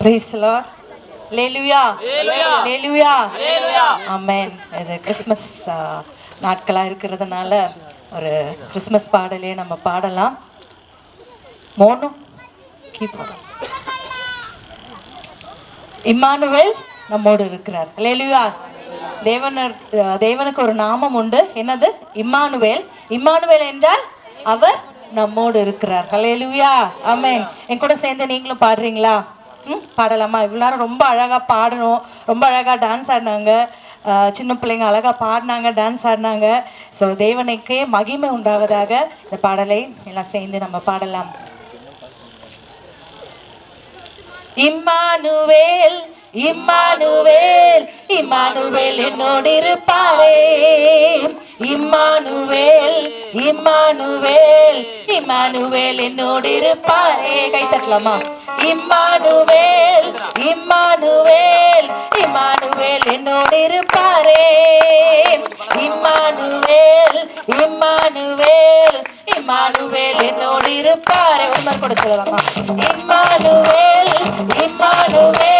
Price Lord லேலுயா லேலுயா ஆமென் இது கிறிஸ்மஸ் நாட்களாக இருக்கிறதுனால ஒரு கிறிஸ்மஸ் பாடலே நம்ம பாடலாம். மோனு கீப் இம்மானுவேல் நம்மோடு இருக்கிறார். லேலுயா தேவனர் தேவனுக்கு ஒரு நாமம் உண்டு. என்னது? இம்மானுவேல். இம்மானுவேல் என்றால் அவர் நம்மோடு இருக்கிறார். ஹalleluya ஆமென் என் கூட சேர்ந்து நீங்களும் பாடுறீங்களா? பாடலாமா? இவ்வளோ நேரம் ரொம்ப அழகாக பாடணும். ரொம்ப அழகாக டான்ஸ் ஆடினாங்க. அஹ், சின்ன பிள்ளைங்க அழகாக பாடினாங்க டான்ஸ் ஆடினாங்க. ஸோ தேவனுக்கே மகிமை உண்டாவதாக இந்த பாடலை எல்லாம் சேர்ந்து நம்ம பாடலாம். இம்மானுவேல் இம்மானுவேல் இம்மானுவேல் என்னோடு இருப்பாரே. இம்மானுவேல் இம்மானுவேல் இம்மானுவேல் என்னோடு இருப்பாரே. கை தட்டலாமா? இம்மானுவேல் இம்மானுவேல் இம்மானுவேல் என்னோடு இருப்பாரே. இம்மானுவேல் இம்மானுவேல் இம்மானுவேல் என்னோடு இருப்பாரே. உண்மை மாதிரி இம்மானுவேல் இம்மானுவேல்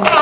Bye.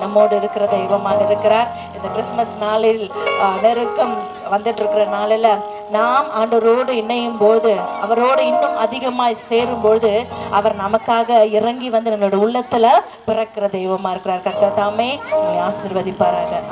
நம்மோடு இருக்கிற தெய்வமாக இருக்கிறார். இந்த கிறிஸ்மஸ் நாளில் நெருக்கம் வந்துட்டு இருக்கிற நாளில் நாம் ஆண்டவரோடு இணையும் போது அவரோடு இன்னும் அதிகமாய் சேரும் பொழுது அவர் நமக்காக இறங்கி வந்து நம்மளோட உள்ளத்தில் பிறக்கிற தெய்வமாக இருக்கிறார். கர்த்தர் தாமே உங்களை ஆசீர்வதிப்பாராக.